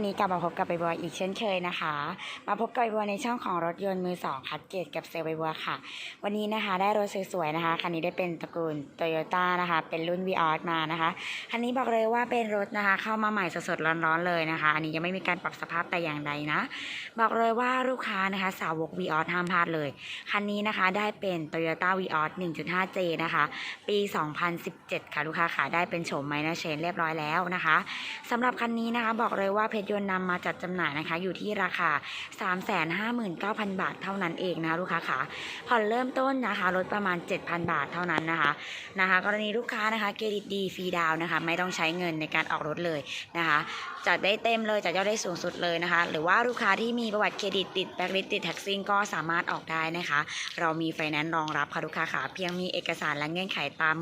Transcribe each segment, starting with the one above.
วันนี้กลับมาพบกับใบบัวอีกเช่นเคยนะคะ มาพบกับใบบัวในช่องของรถยนต์มือสองคัดเกตกับเซลลใบบัวค่ะ วันนี้นะคะได้รถสวยๆนะคะคันนี้ได้เป็นตระกูลโตโยต้านะคะ เป็นรุ่น v ีออมานะคะคันนี้บอกเลยว่าเป็นรถนะคะ เข้ามาใหม่สดๆร้อนๆเลยนะคะ อันนี้ยังไม่มีการปรับสภาพแต่อย่างใดนะ บอกเลยว่าลูกค้านะคะ สาวก v ีออห้ามพลาดเลยคันนี้นะคะได้เป็น Toyota v ีออส 1.5J นะคะ ปี 2017 ค่ะลูกค้าค่ะได้เป็นโฉมไมเนอร์เชนเรียบร้อยแล้วนะคะสำหรับคันนี้นะคะ บอกเลยว่าเพชรยนต์นำมาจัดจำหน่ายนะคะ อยู่ที่ราคา 359,000 บาทเท่านั้นเองนะคะลูกค้าค่ะผ่อนเริ่มต้นนะคะลดประมาณ 7,000 บาทเท่านั้นนะคะนะคะ กรณีลูกค้านะคะเครดิตดีฟรีดาวนะคะ ไม่ต้องใช้เงินในการออกรถเลยนะคะจัดได้เต็มเลยจัดยอดได้สูงสุดเลยนะคะ หรือว่าลูกค้าที่มีประวัติเครดิตติดแบล็คลิสติดแท็กซิ่งก็สามารถออกได้นะคะ เรามีไฟแนนซ์รองรับค่ะลูกค้าค่ะเพียงมีเอกสารและเงื่อนไขตาม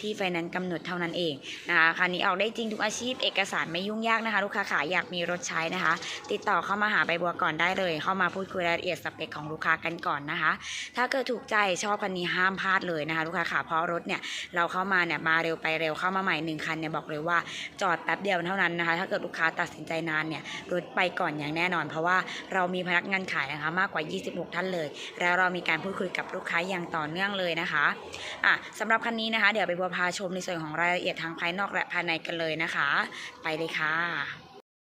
ที่ไฟแนนซ์กำหนดเท่านั้นเองนะคะคันนี้ออกได้จริงทุกอาชีพ เอกสารไม่ยุ่งยากนะคะ ลูกค้าค่ะอยากมีรถใช้นะคะ ติดต่อเข้ามาหาใบบัวก่อนได้เลย เข้ามาพูดคุยรายละเอียดสเปคของลูกค้ากันก่อนนะคะ ถ้าเกิดถูกใจชอบคันนี้ห้ามพลาดเลยนะคะ ลูกค้าค่ะเพราะรถเนี่ยเราเข้ามาเนี่ยมาเร็วไปเร็วเข้ามาใหม่หนึ่งคันเนี่ยบอกเลยว่าจอดแป๊บเดียวเท่านั้นนะคะ ถ้าเกิดลูกค้าตัดสินใจนานเนี่ยรุดไปก่อนอย่างแน่นอน เพราะว่าเรามีพนักงานขายนะคะมากกว่า 26 ท่านเลย แล้วเรามีการพูดคุยกับลูกค้าอย่างต่อเนื่องเลยนะคะอะสำหรับคันนี้นะคะ เดี๋ยวไปบัวพาชมในส่วนของรายละเอียดทางภายนอกและภายในกันเลยนะคะ ไปเลยค่ะ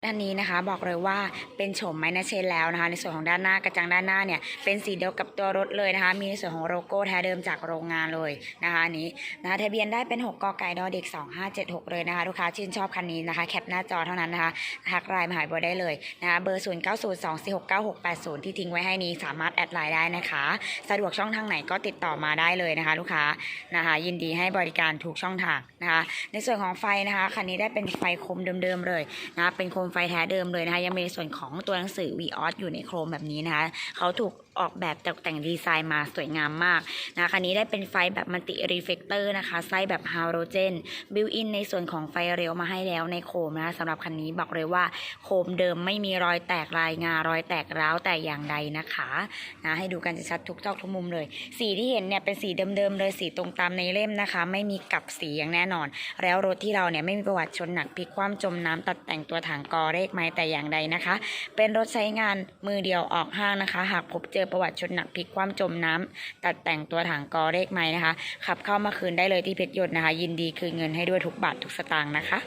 ด้านนี้นะคะบอกเลยว่าเป็นโฉมไม้นาเชนแล้วนะคะ ในส่วนของด้านหน้ากระจังด้านหน้าเนี่ยเป็นสีเดียวกับตัวรถเลยนะคะ มีในส่วนของโลโก้แท้เดิมจากโรงงานเลยนะคะอันนี้นะคะทะเบียนได้เป็น 6กไก่ดอเด็ก 2576 เลยนะคะลูกค้าชื่นชอบคันนี้นะคะ แคปหน้าจอเท่านั้นนะคะทักไลน์มาหาบัวได้เลยนะคะเบอร์ 0 9 0 2 4 6 9 6 8 0 ที่ทิ้งไว้ให้นี้สามารถแอดไลน์ได้นะคะ สะดวกช่องทางไหนก็ติดต่อมาได้เลยนะคะ ลูกค้านะคะ ยินดีให้บริการทุกช่องทางนะคะ ในส่วนของไฟนะคะคันนี้ได้เป็นไฟคมเดิมๆเลยนะคะเป็นโคมไฟแท้เดิมเลยนะคะ ยังมีในส่วนของตัวหนังสือ v ีออสอยู่ในโครมแบบนี้นะคะเขาถูกออกแบบตกแต่งดีไซน์มาสวยงามมากนะคะคันนี้ได้เป็นไฟแบบมัลติรีเฟกเตอร์นะคะไส้แบบฮาโลเจนบิวอินในส่วนของไฟเร็วมาให้แล้วในโคมนะคะสำหรับคันนี้บอกเลยว่าโคมเดิมไม่มีรอยแตกลายงารอยแตกร้าวแต่อย่างใดนะคะนะให้ดูกันชัดทุกจอกทุกมุมเลย สีที่เห็นเนี่ยเป็นสีเดิมๆเลยสีตรงตามในเล่มนะคะ ไม่มีกลับสีอย่างแน่นอน แล้วรถที่เราเนี่ยไม่มีประวัติชนหนักพลิกคว่ำจมน้ำตัดแต่งตัวถังกอเลขไม้แต่อย่างใดนะคะ เป็นรถใช้งานมือเดียวออกห้างนะคะ หากพบเจอประวัติชนหนักพลิกคว่ำจมน้ำตัดแต่งตัวถังกอเลขไม้นะคะ ขับเข้ามาคืนได้เลยที่เพชรยนต์นะคะ ยินดีคืนเงินให้ด้วยทุกบาททุกสตางค์นะคะ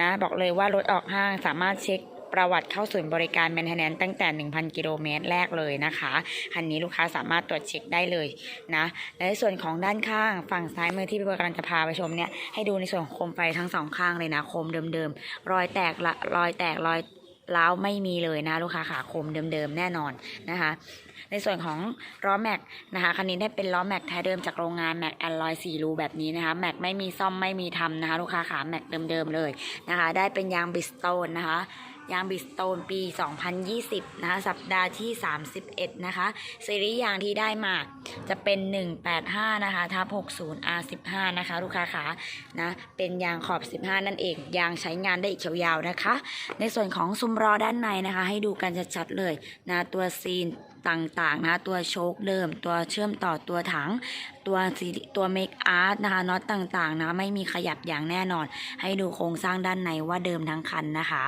นะบอกเลยว่ารถออกห้างสามารถเช็ค ประวัติเข้าศูนย์บริการแมนเทนแนนตั้งแต่ 1,000 กิโลเมตรแรกเลยนะคะคันนี้ลูกค้าสามารถตรวจเช็คได้เลยนะและในส่วนของด้านข้างฝั่งซ้ายมือที่พี่บัวกำลังจะพาไปชมเนี่ยให้ดูในส่วนของโคมไฟทั้งสองข้างเลยนะโคมเดิมๆรอยแตกละรอยแตกรอยร้าวไม่มีเลยนะลูกค้าขาโคมเดิมๆแน่นอนนะคะ ในส่วนของล้อแม็กนะคะคันนี้ได้เป็นล้อแม็กแท้เดิมจากโรงงานแม็กแอนลอยสี่รูแบบนี้นะคะแม็กไม่มีซ่อมไม่มีทำนะคะ ลูกค้าขาแม็กเดิมๆเลยนะคะ ได้เป็นยางบิสโตนนะคะ ยางบิสโตนปี 2020 นะคะสัปดาห์ที่ 31 นะคะซีรีส์ยางที่ได้มาจะเป็น 185 นะคะทับ60 R15 นะคะ ลูกค้าขานะเป็นยางขอบ 15 นั่นเอง ยางใช้งานได้อีกยาวๆนะคะ ในส่วนของซุ้มรอด้านในนะคะ ให้ดูกันชัดๆเลยนะตัวซีน ต่างๆนะตัวโชคเดิม ตัวเชื่อมต่อตัวถัง ตัวซีตัวเมคอาร์ตนะคะน็อตต่างๆนะไม่มีขยับอย่างแน่นอน ให้ดูโครงสร้างด้านในว่าเดิมทั้งคันนะคะ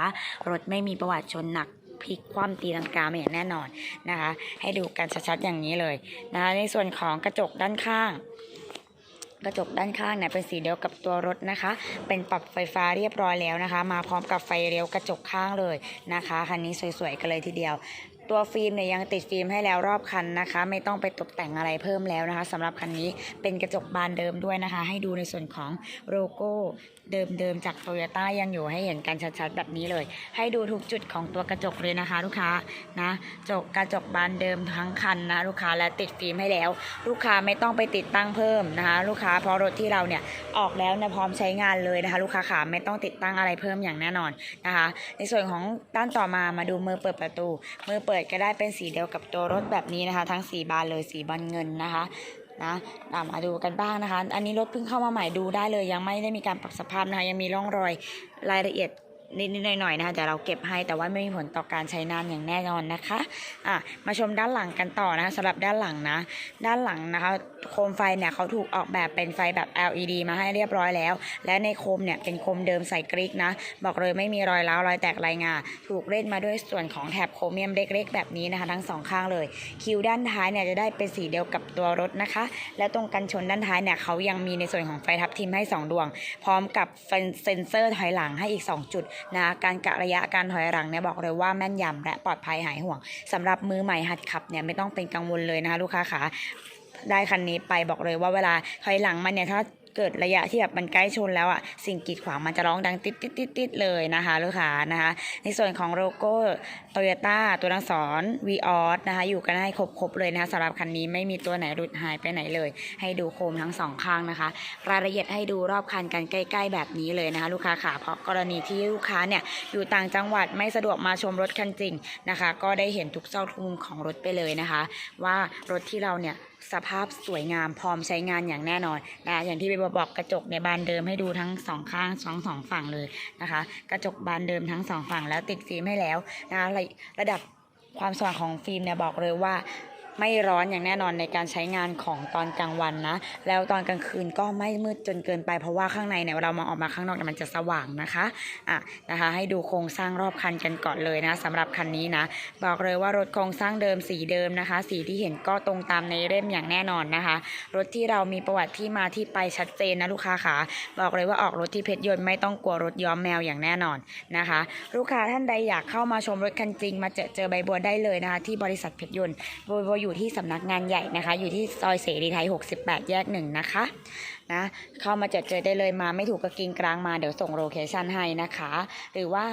รถไม่มีประวัติชนหนักพลิกคว่ำตีลังกาไม่อย่างแน่นอนนะคะ ให้ดูกันชัดๆอย่างนี้เลยนะคะในส่วนของกระจกด้านข้างกระจกด้านข้างเนี่ยเป็นสีเดียวกับตัวรถนะคะ เป็นปรับไฟฟ้าเรียบร้อยแล้วนะคะ มาพร้อมกับไฟเลี้ยวกระจกข้างเลยนะคะ คันนี้สวยๆกันเลยทีเดียว ตัวฟิล์มเนี่ยยังติดฟิล์มให้แล้วรอบคันนะคะ ไม่ต้องไปตกแต่งอะไรเพิ่มแล้วนะคะสำหรับคันนี้เป็นกระจกบานเดิมด้วยนะคะ ให้ดูในส่วนของโลโก้เดิมๆจากโตโยต้ายังอยู่ให้เห็นกันชัดๆแบบนี้เลย ให้ดูทุกจุดของตัวกระจกเลยนะคะ ลูกค้านะจกกระจกบานเดิมทั้งคันนะลูกค้าและติดฟิล์มให้แล้ว ลูกค้าไม่ต้องไปติดตั้งเพิ่มนะคะ ลูกค้าเพราะรถที่เราเนี่ยออกแล้วเนี่ยพร้อมใช้งานเลยนะคะ ลูกค้าขาไม่ต้องติดตั้งอะไรเพิ่มอย่างแน่นอนนะคะ ในส่วนของด้านต่อมามาดูมือเปิดประตู มือเปิดก็ได้เป็นสีเดียวกับตัวรถแบบนี้นะคะ ทั้งสีบานเลยสีบอลเงินนะคะนะมาดูกันบ้างนะคะ อันนี้รถเพิ่งเข้ามาใหม่ดูได้เลยยังไม่ได้มีการปรับสภาพนะคะยังมีร่องรอยรายละเอียดนิดๆหน่อยๆนะคะแต่เราเก็บให้แต่ว่าไม่มีผลต่อการใช้นานอย่างแน่นอนนะคะอะมาชมด้านหลังกันต่อนะคะสำหรับด้านหลังนะ ด้านหลังนะคะ โคมไฟเนี่ยเขาถูกออกแบบเป็นไฟแบบ LED มาให้เรียบร้อยแล้ว และในโคมเนี่ยเป็นโคมเดิมใส่กริกนะ บอกเลยไม่มีรอยร้าวรอยแตกรายงาถูกเล่นมาด้วยส่วนของแถบโครเมียมเล็กๆ แบบนี้นะคะ ทั้งสองข้างเลย คิวด้านท้ายเนี่ยจะได้เป็นสีเดียวกับตัวรถนะคะ และตรงกันชนด้านท้ายเนี่ยเขายังมีในส่วนของไฟทับทิมให้ 2 ดวง พร้อมกับเซ็นเซอร์ถอยหลังให้อีก 2 จุดนะการกะระยะการถอยหลังเนี่ยบอกเลยว่าแม่นยำและปลอดภัยหายห่วงสำหรับมือใหม่หัดขับเนี่ยไม่ต้องเป็นกังวลเลยนะคะลูกค้าขา ได้คันนี้ไปบอกเลยว่าเวลาถอยหลังมันเนี่ยถ้าเกิดระยะที่แบบมันใกล้ชนแล้วอะสิ่งกีดขวางมันจะร้องดังติดติดติดติดเลยนะคะลูกค้านะคะ ในส่วนของโลโก้โตโยต้าตัวอักษร v ีออสนะคะอยู่กันให้ครบๆเลยนะคะสำหรับคันนี้ไม่มีตัวไหนหลุดหายไปไหนเลย ให้ดูโคมทั้งสองข้างนะคะ รายละเอียดให้ดูรอบคันกันใกล้ๆแบบนี้เลยนะคะ ลูกค้าขาเพราะกรณีที่ลูกค้าเนี่ยอยู่ต่างจังหวัดไม่สะดวกมาชมรถคันจริงนะคะ ก็ได้เห็นทุกซอกทุกมุมของรถไปเลยนะคะ ว่ารถที่เราเนี่ย สภาพสวยงามพร้อมใช้งานอย่างแน่นอนนะอย่างที่ไปบอกกระจกในบานเดิมให้ดูทั้งสองข้างสองสองฝั่งเลยนะคะ กระจกบานเดิมทั้งสองฝั่งแล้วติดฟิล์มให้แล้วนะคะระระดับความสว่างของฟิล์มเนี่ยบอกเลยว่า ไม่ร้อนอย่างแน่นอนในการใช้งานของตอนกลางวันนะ แล้วตอนกลางคืนก็ไม่มืดจนเกินไปเพราะว่าข้างในเนี่ยเรามองออกมาข้างนอกเนี่ยมันจะสว่างนะคะอะนะคะ ให้ดูโครงสร้างรอบคันกันก่อนเลยนะสำหรับคันนี้นะ บอกเลยว่ารถโครงสร้างเดิมสีเดิมนะคะ สีที่เห็นก็ตรงตามในเล่มอย่างแน่นอนนะคะ รถที่เรามีประวัติที่มาที่ไปชัดเจนนะลูกค้าขาบอกเลยว่าออกรถที่เพชรยนต์ไม่ต้องกลัวรถย้อมแมวอย่างแน่นอนนะคะ ลูกค้าท่านใดอยากเข้ามาชมรถคันจริง มาเจอเจอใบบัวได้เลยนะคะ ที่บริษัทเพชรยนต์บบัวอยู่ที่สำนักงานใหญ่นะคะ อยู่ที่ซอยเสรีไทย 68 แยกหนึ่งนะคะ นะ เข้ามาเจอเจอได้เลยมาไม่ถูกกระกิงกลางมาเดี๋ยวส่งโลเคชันให้นะคะ หรือว่า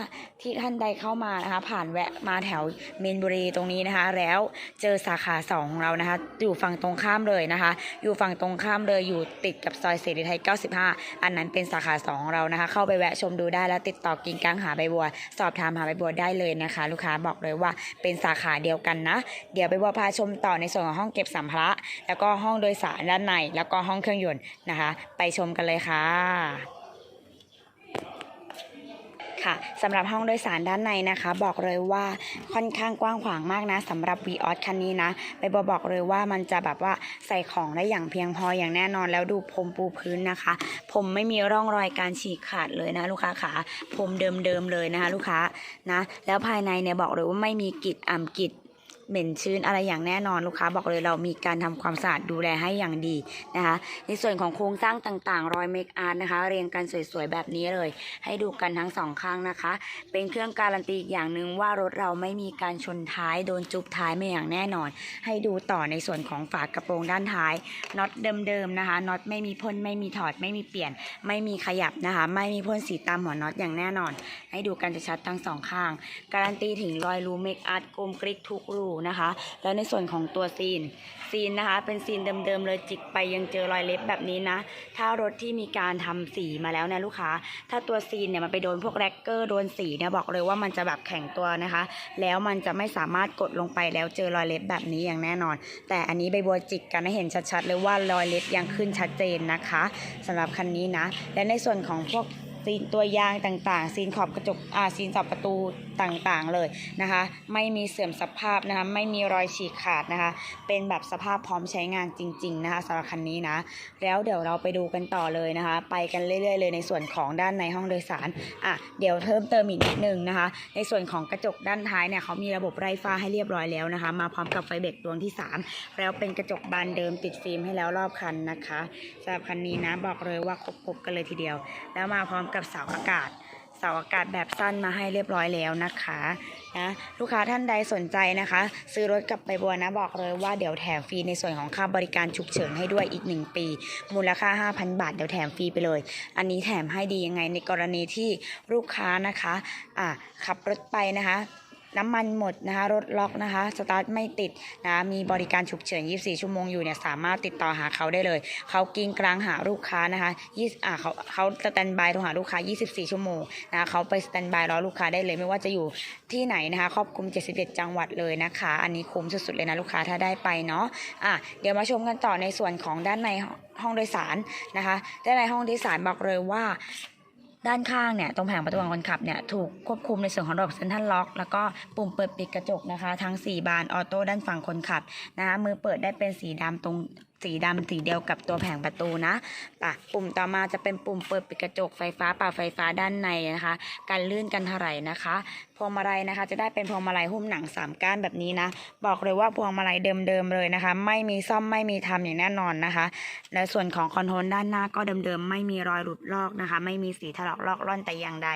ที่ท่านใดเข้ามานะคะ ผ่านแวะมาแถวเมนบุรีตรงนี้นะคะ แล้วเจอสาขาสองของเรานะคะ อยู่ฝั่งตรงข้ามเลยนะคะ อยู่ฝั่งตรงข้ามเลยอยู่ติดกับซอยเสรีไทย 95 อันนั้นเป็นสาขาสองของเรานะคะ เข้าไปแวะชมดูได้แล้วติดต่อกินกลางหาใบบัว สอบถามหาใบบัวได้เลยนะคะ ลูกค้าบอกเลยว่าเป็นสาขาเดียวกันนะ เดี๋ยวใบบัวพาชมต่อในส่วนของห้องเก็บสัมภาระแล้วก็ห้องโดยสารด้านในแล้วก็ห้องเครื่องยนต์นะคะไปชมกันเลยค่ะค่ะสำหรับห้องโดยสารด้านในนะคะ บอกเลยว่าค่อนข้างกว้างขวางมากนะสำหรับ v ีออสคันนี้นะไปบอบอกเลยว่ามันจะแบบว่าใส่ของได้อย่างเพียงพออย่างแน่นอนแล้วดูพรมปูพื้นนะคะผมไม่มีร่องรอยการฉีกขาดเลยนะลูกค้าขาผมเดิมๆเลยนะคะลูกค้านะแล้วภายในเนี่ยบอกเลยว่าไม่มีกลิ่นอ่ำกลิ่น เหม็นชื้นอะไรอย่างแน่นอนลูกค้าบอกเลยเรามีการทำความสะอาดดูแลให้อย่างดีนะคะ ในส่วนของโครงสร้างต่างๆ รอยเมคอาร์ตนะคะ เรียงกันสวยๆแบบนี้เลย ให้ดูกันทั้งสองข้างนะคะ เป็นเครื่องการันตีอีกอย่างหนึ่งว่ารถเราไม่มีการชนท้ายโดนจุบท้ายไม่อย่างแน่นอน ให้ดูต่อในส่วนของฝากระโปรงด้านท้ายน็อตเดิมๆนะคะน็อตไม่มีพ่นไม่มีถอดไม่มีเปลี่ยน ไม่มีขยับนะคะ ไม่มีพ่นสีตามหัวน็อตอย่างแน่นอน ให้ดูกันชัดๆทั้งสองข้าง การันตีถึงรอยรูเมคอาร์ตกลมกริกทุกรูนะคะ แล้วในส่วนของตัวซีน ซีนนะคะ เป็นซีนเดิมๆเลยจิกไปยังเจอรอยเล็บแบบนี้นะ ถ้ารถที่มีการทำสีมาแล้วนะลูกค้า ถ้าตัวซีนเนี่ยมันไปโดนพวกแร็กเกอร์โดนสีเนี่ยบอกเลยว่ามันจะแบบแข็งตัวนะคะ แล้วมันจะไม่สามารถกดลงไปแล้วเจอรอยเล็บแบบนี้อย่างแน่นอน แต่อันนี้ใบบัวจิกกันให้เห็นชัดๆเลยว่ารอยเล็บยังขึ้นชัดเจนนะคะสำหรับคันนี้นะ และในส่วนของพวก ซีนตัวยางต่างๆ ซีนขอบกระจกอ่าซีนขอบประตูต่างๆเลยนะคะ ไม่มีเสื่อมสภาพนะคะ ไม่มีรอยฉีกขาดนะคะ เป็นแบบสภาพพร้อมใช้งานจริง ๆ นะคะสำหรับคันนี้นะ แล้วเดี๋ยวเราไปดูกันต่อเลยนะคะ ไปกันเรื่อย ๆ เลยในส่วนของด้านในห้องโดยสารอะเดี๋ยวเพิ่มเติมอีกนิดนึงนะคะ ในส่วนของกระจกด้านท้ายเนี่ยเขามีระบบไร้ฟ้าให้เรียบร้อยแล้วนะคะ มาพร้อมกับไฟเบรกดวงที่ 3 แล้วเป็นกระจกบานเดิมติดฟิล์มให้แล้วรอบคันนะคะสำหรับคันนี้นะบอกเลยว่าครบๆกันเลยทีเดียว แล้วมาพร้อมกับเสาอากาศ เสาอากาศแบบสั้นมาให้เรียบร้อยแล้วนะคะนะลูกค้าท่านใดสนใจนะคะ ซื้อรถกลับไปบัวนะบอกเลยว่าเดี๋ยวแถมฟรีในส่วนของค่าบริการฉุกเฉินให้ด้วยอีก 1 ปี มูลค่า 5,000 บาทเดี๋ยวแถมฟรีไปเลย อันนี้แถมให้ดียังไงในกรณีที่ลูกค้านะคะอะขับรถไปนะคะ น้ำมันหมดนะคะรถล็อกนะคะสตาร์ทไม่ติดนะมีบริการฉุกเฉิน 24 ชั่วโมงอยู่เนี่ยสามารถติดต่อหาเขาได้เลย เขากิ้งกลางหาลูกค้านะคะ20อ่าเขาเขาสแตนบายโทรหาลูกค้า 24 ชั่วโมงนะคะเขาไปสแตนบายรอลูกค้าได้เลย ไม่ว่าจะอยู่ที่ไหนนะคะครอบคลุม 77 จังหวัดเลยนะคะ อันนี้คุ้มสุดๆเลยนะลูกค้าถ้าได้ไปเนาะอะเดี๋ยวมาชมกันต่อในส่วนของด้านในห้องโดยสารนะคะด้านในห้องโดยสารบอกเลยว่า ด้านข้างเนี่ยตรงแผงประตูของคนขับเนี่ยถูกควบคุมในส่วนของระบบเซ็นทรัลล็อกแล้วก็ปุ่มเปิดปิดกระจกนะคะ ทั้ง 4 บานออโต้ด้านฝั่งคนขับนะคะมือเปิดได้เป็นสีดำตรง สีดำสีเดียวกับตัวแผงประตูนะปะปุ่มต่อมาจะเป็นปุ่มเปิดปิดกระจกไฟฟ้าปรับไฟฟ้าด้านในนะคะ การลื่นกันถลายนะคะพวงมาลัยนะคะ จะได้เป็นพวงมาลัยหุ้มหนังสามก้านแบบนี้นะ บอกเลยว่าพวงมาลัยเดิมๆเลยนะคะ ไม่มีซ่อมไม่มีทำอย่างแน่นอนนะคะ และส่วนของคอนโทรลด้านหน้าก็เดิมๆไม่มีรอยหลุดลอกนะคะ ไม่มีสีถลอกลอกล่อนแต่อย่างใด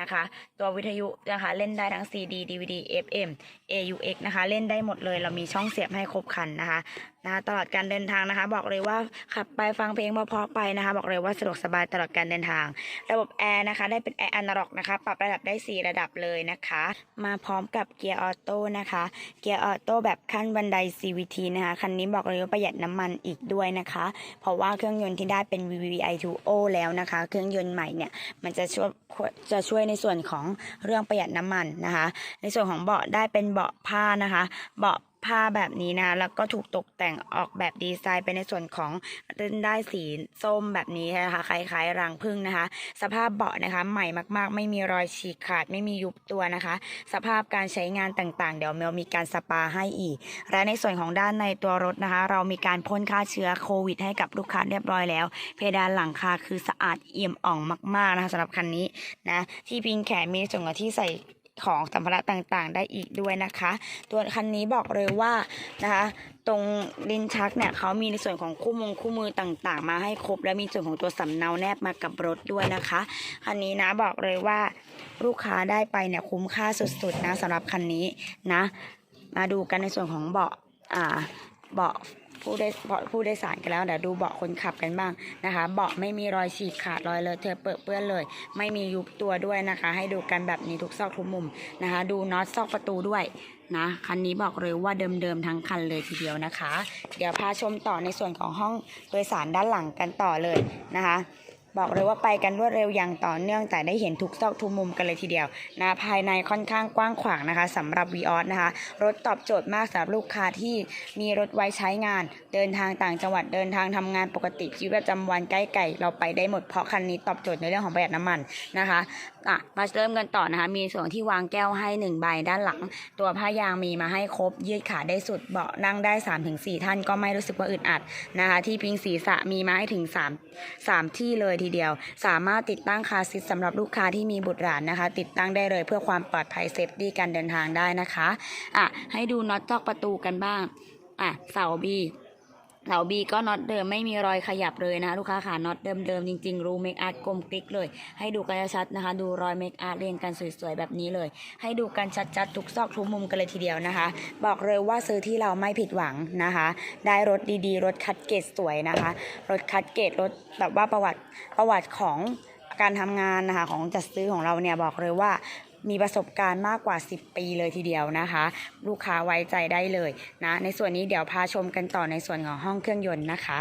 นะคะ ตัววิทยุนะคะเล่นได้ทั้ง CD DVD FM AUX นะคะ เล่นได้หมดเลยเรามีช่องเสียบให้ครบครันนะคะ นะตลอดการเดินทางนะคะ บอกเลยว่าขับไปฟังเพลงเพราะๆไปนะคะ บอกเลยว่าสะดวกสบายตลอดการเดินทาง ระบบแอร์นะคะ ได้เป็นแอร์อนาล็อกนะคะ ปรับระดับได้ 4 ระดับเลยนะคะ มาพร้อมกับเกียร์ออโต้นะคะ เกียร์ออโต้แบบขั้นบันได CVT นะคะ คันนี้บอกเลยว่าประหยัดน้ำมันอีกด้วยนะคะ เพราะว่าเครื่องยนต์ที่ได้เป็น VVI2O แล้วนะคะ เครื่องยนต์ใหม่เนี่ยมันจะช่วยจะช่วยในส่วนของเรื่องประหยัดน้ำมันนะคะ ในส่วนของเบาะได้เป็นเบาะผ้านะคะ เบาะ ผ้าแบบนี้นะ แล้วก็ถูกตกแต่งออกแบบดีไซน์ไปในส่วนของเล่นได้สีส้มแบบนี้นะคะคล้ายๆรังผึ้งนะคะ สภาพเบาะนะคะ ใหม่มากๆ ไม่มีรอยฉีกขาดไม่มียุบตัวนะคะ สภาพการใช้งานต่างๆ เดี๋ยวเมลมีการสปาให้อีก และในส่วนของด้านในตัวรถนะคะ เรามีการพ่นฆ่าเชื้อโควิด ให้กับลูกค้าเรียบร้อยแล้ว เพดานหลังคาคือสะอาดเอี่ยมอ่องมาก ๆนะคะสำหรับคันนี้นะที่พิงแขนมีส่วนของที่ใส่ ของสัมภาระต่างๆ ได้อีกด้วยนะคะ ตัวคันนี้บอกเลยว่านะคะตรงลิ้นชักเนี่ยเขามีในส่วนของคู่มงคู่มือต่างๆ มาให้ครบ และมีส่วนของตัวสำเนาแนบมากับรถด้วยนะคะคันนี้นะบอกเลยว่าลูกค้าได้ไปเนี่ยคุ้มค่าสุดๆนะสำหรับคันนี้นะ มาดูกันในส่วนของเบาะอ่าเบาะ ผู้โดยผู้โดยสารกันแล้วเดี๋ยวดูเบาะคนขับกันบ้างนะคะ เบาะไม่มีรอยฉีกขาดรอยเลอะเทอะเปื้อนเปื้อนเลย ไม่มียุบตัวด้วยนะคะ ให้ดูกันแบบนี้ทุกซอกทุกมุมนะคะ ดูน็อตซอกประตูด้วยนะคันนี้บอกเลยว่าเดิมๆทั้งคันเลยทีเดียวนะคะ เดี๋ยวพาชมต่อในส่วนของห้องโดยสารด้านหลังกันต่อเลยนะคะ บอกเลยว่าไปกันรวดเร็วอย่างต่อเนื่องแต่ได้เห็นทุกซอกทุกมุมกันเลยทีเดียวนะภายในค่อนข้างกว้างขวางนะคะสำหรับ v ีออสนะคะ รถตอบโจทย์มากสำหรับลูกค้าที่มีรถไว้ใช้งาน เดินทางต่างจังหวัดเดินทางทำงานปกติชีวิตประจำวันใกล้ไก่เราไปได้หมดเพราะคันนี้ตอบโจทย์ในเรื่องของประหยัดน้ำมันนะคะอะมาเริ่มกันต่อนะคะ มีส่วนที่วางแก้วให้หนึ่งใบด้านหลัง ตัวผ้ายางมีมาให้ครบยืดขาได้สุดเบาะนั่งได้ 3-4 ท่านก็ไม่รู้สึกว่าอึดอัดนะคะ ที่พิงศีรษะมีมาให้ถึง 3 3 ที่เลยทีเดียว สามารถติดตั้งคาซิทสำหรับลูกค้าที่มีบุตรหลานนะคะ ติดตั้งได้เลยเพื่อความปลอดภัยเซฟตี้การเดินทางได้นะคะอะให้ดูน็อตจอกประตูกันบ้างอะเสาบี เสาบีก็น็อตเดิมไม่มีรอยขยับเลยนะลูกค้าขาน็อตเดิมๆจริง ๆ รูเมคอาร์ตกลมกลิกเลย ให้ดูกันชัดนะคะ ดูรอยเมคอาร์ตเรียงกันสวยๆแบบนี้เลย ให้ดูกันชัดๆทุกซอกทุกมุมกันเลยทีเดียวนะคะ บอกเลยว่าซื้อที่เราไม่ผิดหวังนะคะ ได้รถดีๆ รถคัดเกรดสวยนะคะ รถคัดเกรดรถแบบว่าประวัติประวัติของการทำงานนะคะของจัดซื้อของเราเนี่ยบอกเลยว่า มีประสบการณ์มากกว่า 10 ปีเลยทีเดียวนะคะ ลูกค้าไว้ใจได้เลยนะในส่วนนี้เดี๋ยวพาชมกันต่อในส่วนของห้องเครื่องยนต์นะคะ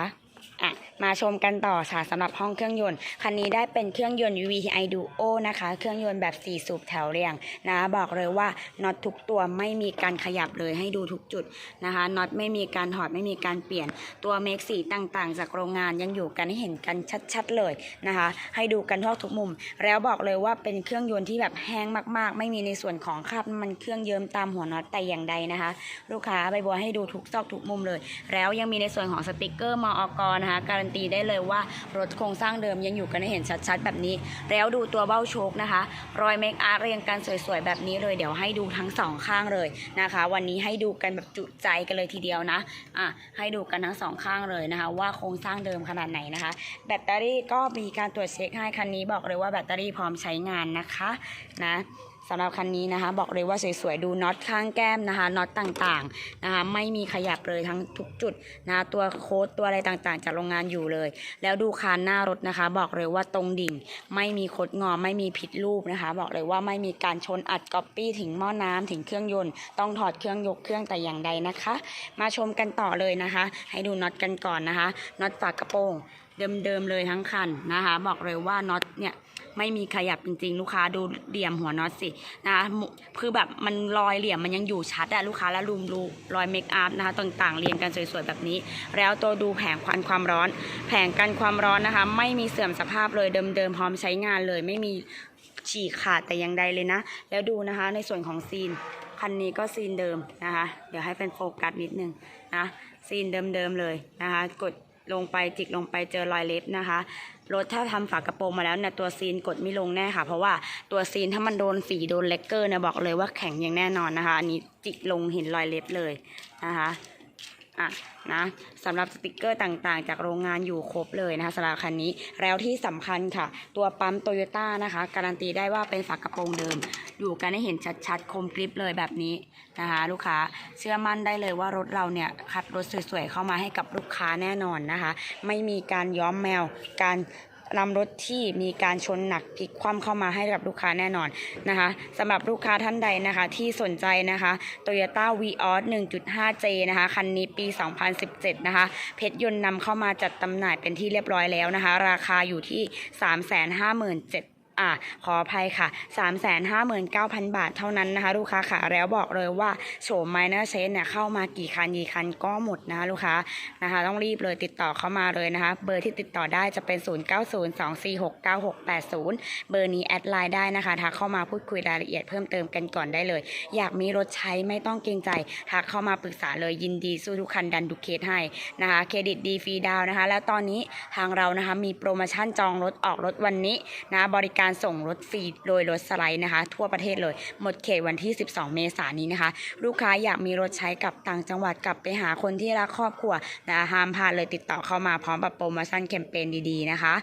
อะมาชมกันต่อค่ะสำหรับห้องเครื่องยนต์ คันนี้ได้เป็นเครื่องยนต์ VTI Duo นะคะ เครื่องยนต์แบบ 4 สูบแถวเรียงนะบอกเลยว่าน็อตทุกตัวไม่มีการขยับเลยให้ดูทุกจุดนะคะน็อตไม่มีการถอดไม่มีการเปลี่ยนตัวเมคสีต่างๆ จากโรงงานยังอยู่กันให้เห็นกันชัดๆเลยนะคะ ให้ดูกันทั่วทุกมุม แล้วบอกเลยว่าเป็นเครื่องยนต์ที่แบบแห้งมากๆ ไม่มีในส่วนของคราบมันเครื่องเยิ้มตามหัวน็อตแต่อย่างใดนะคะ ลูกค้าใบบัวให้ดูทุกซอกทุกมุมเลย แล้วยังมีในส่วนของสติกเกอร์มอกนะคะการันตีได้เลยว่ารถโครงสร้างเดิมยังอยู่กันให้เห็นชัดๆ แบบนี้ แล้วดูตัวเบ้าโชคนะคะ รอยเมคอาร์เรียงกันสวยๆ แบบนี้เลยเดี๋ยวให้ดูทั้งสองข้างเลยนะคะ วันนี้ให้ดูกันแบบจุใจกันเลยทีเดียวนะอะให้ดูกันทั้งสองข้างเลยนะคะ ว่าโครงสร้างเดิมขนาดไหนนะคะ แบตเตอรี่ก็มีการตรวจเช็คให้คันนี้บอกเลยว่าแบตเตอรี่พร้อมใช้งานนะคะนะ สำหรับคันนี้นะคะ บอกเลยว่าสวยๆดูน็อตข้างแก้มนะคะน็อตต่างๆนะคะไม่มีขยับเลยทั้งทุกจุดนะคะตัวโค้ดตัวอะไรต่างๆ จากโรงงานอยู่เลย แล้วดูคานหน้ารถนะคะ บอกเลยว่าตรงดิ่ง ไม่มีคดงอไม่มีผิดรูปนะคะ บอกเลยว่าไม่มีการชนอัดก๊อปปี้ถึงหม้อน้ำถึงเครื่องยนต์ต้องถอดเครื่องยกเครื่องแต่อย่างใดนะคะ มาชมกันต่อเลยนะคะ ให้ดูน็อตกันก่อนนะคะน็อตฝากระโปรง เดิมๆเลยทั้งคันนะคะ บอกเลยว่าน็อตเนี่ยไม่มีขยับจริง ๆ ลูกค้าดูเหลี่ยมหัวน็อตสินะคะคือแบบมันรอยเหลี่ยมมันยังอยู่ชัดอะลูกค้าแล้วรูมรูรอยเมคอัพนะคะต่างๆเรียงกันสวยๆแบบนี้ แล้วตัวดูแผงควันความร้อน แผงกันความร้อนนะคะ ไม่มีเสื่อมสภาพเลยเดิมๆพร้อมใช้งานเลย ไม่มีฉีกขาดแต่อย่างใดเลยนะ แล้วดูนะคะในส่วนของซีนคันนี้ก็ซีนเดิมนะคะ เดี๋ยวให้เป็นโฟกัสนิดนึงนะซีนเดิมๆเลยนะคะ กด ลงไปจิกลงไปเจอรอยเล็บนะคะ รถถ้าทำฝากระโปรงมาแล้วเนี่ยตัวซีนกดไม่ลงแน่ค่ะ เพราะว่าตัวซีนถ้ามันโดนฝีโดนเลกเกอร์เนี่ยบอกเลยว่าแข็งอย่างแน่นอนนะคะ อันนี้จิกลงเห็นรอยเล็บเลยนะคะ อะนะสำหรับสติกเกอร์ต่างๆ จากโรงงานอยู่ครบเลยนะคะสำหรับคันนี้แล้วที่สำคัญค่ะ ตัวปั๊มโตโยต้านะคะ การันตีได้ว่าเป็นฝากระโปรงเดิม อยู่กันให้เห็นชัดๆ คมกริบเลยแบบนี้นะคะ ลูกค้าเชื่อมั่นได้เลยว่ารถเราเนี่ยคัดรถสวยๆ เข้ามาให้กับลูกค้าแน่นอนนะคะ ไม่มีการย้อมแมวการ นำรถที่มีการชนหนักพลิกคว่ำเข้ามาให้กับลูกค้าแน่นอนนะคะสำหรับลูกค้าท่านใดนะคะที่สนใจนะคะ Toyota v ีออส 1.5J นะคะคันนี้ปี 2017 นะคะ เพชรยนต์นำเข้ามาจัดจำหน่ายเป็นที่เรียบร้อยแล้วนะคะ ราคาอยู่ที่ 357,000 อะขออภัยค่ะ 359,000 บาทเท่านั้นนะคะ ลูกค้าค่ะแล้วบอกเลยว่าโฉมไมเนอร์เชนเนี่ยเข้ามากี่คันกี่คันก็หมดนะคะลูกค้านะคะ ต้องรีบเลยติดต่อเข้ามาเลยนะคะ เบอร์ที่ติดต่อได้จะเป็น 0902469680 เบอร์นี้แอดไลน์ได้นะคะทักเข้ามาพูดคุยรายละเอียดเพิ่มเติมกันก่อนได้เลย อยากมีรถใช้ไม่ต้องเกรงใจทักเข้ามาปรึกษาเลยยินดีสู้ทุกคันดันทุกเคสให้นะคะเครดิตดีฟรีดาวน์นะคะ แล้วตอนนี้ทางเรานะคะมีโปรโมชั่นจองรถออกรถวันนี้นะบริการส่งรถฟรีโดยรถสไลด์นะคะ ทั่วประเทศเลย หมดเขตวันที่ 12 เมษายนนี้นะคะ ลูกค้าอยากมีรถใช้กลับต่างจังหวัดกลับไปหาคนที่รักครอบครัวนะห้ามพลาดเลยติดต่อเข้ามาพร้อมกับโปรโมชั่นแคมเปญดีๆนะคะ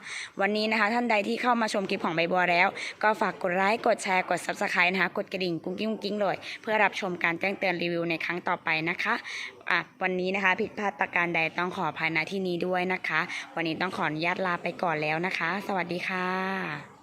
วันนี้นะคะท่านใดที่เข้ามาชมคลิปของใบบัวแล้ว ก็ฝากกดไลค์กดแชร์กด subscribe นะคะกดกระดิ่งกุ้งกิ้งกุ้งกิ้งเลย เพื่อรับชมการแจ้งเตือนรีวิวในครั้งต่อไปนะคะอะวันนี้นะคะผิดพลาดประการใดต้องขออภัยณที่นี้ด้วยนะคะ วันนี้ต้องขออนุญาตลาไปก่อนแล้วนะคะ สวัสดีค่ะ